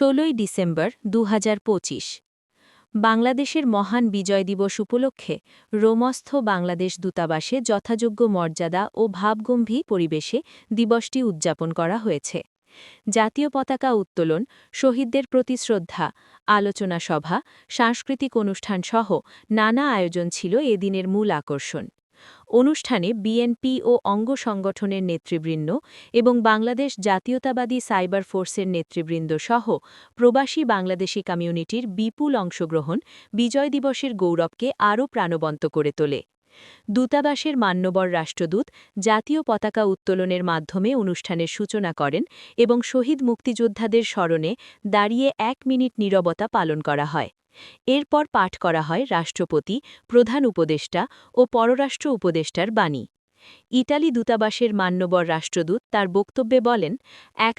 ষোলোই ডিসেম্বর দু হাজার পঁচিশ। বাংলাদেশের মহান বিজয় দিবস উপলক্ষে রোমস্থ বাংলাদেশ দূতাবাসে যথাযোগ্য মর্যাদা ও ভাবগম্ভীর পরিবেশে দিবসটি উদযাপন করা হয়েছে। জাতীয় পতাকা উত্তোলন, শহীদদের প্রতি শ্রদ্ধা, আলোচনা সভা, সাংস্কৃতিক অনুষ্ঠান সহ নানা আয়োজন ছিল এদিনের মূল আকর্ষণ। অনুষ্ঠানে বিএনপি ও অঙ্গ সংগঠনের নেতৃবৃন্দ এবং বাংলাদেশ জাতীয়তাবাদী সাইবার ফোর্সের নেতৃবৃন্দ সহ প্রবাসী বাংলাদেশি কমিউনিটির বিপুল অংশগ্রহণ বিজয় দিবসের গৌরবকে আরও প্রাণবন্ত করে তোলে। দূতাবাসের মান্যবর রাষ্ট্রদূত জাতীয় পতাকা উত্তোলনের মাধ্যমে অনুষ্ঠানের সূচনা করেন এবং শহীদ মুক্তিযোদ্ধাদের স্মরণে দাঁড়িয়ে এক মিনিট নীরবতা পালন করা হয়। এরপর পাঠ করা হয় রাষ্ট্রপতি, প্রধান উপদেষ্টা ও পররাষ্ট্র উপদেষ্টার বাণী। ইটালি দূতাবাসের মান্যবর রাষ্ট্রদূত তার বক্তব্যে বলেন, এক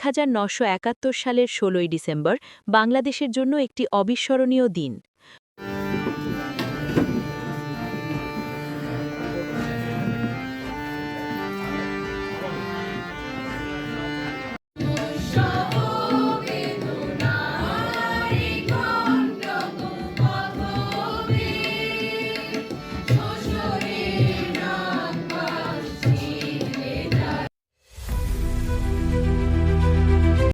সালের ষোলোই ডিসেম্বর বাংলাদেশের জন্য একটি অবিস্মরণীয় দিন।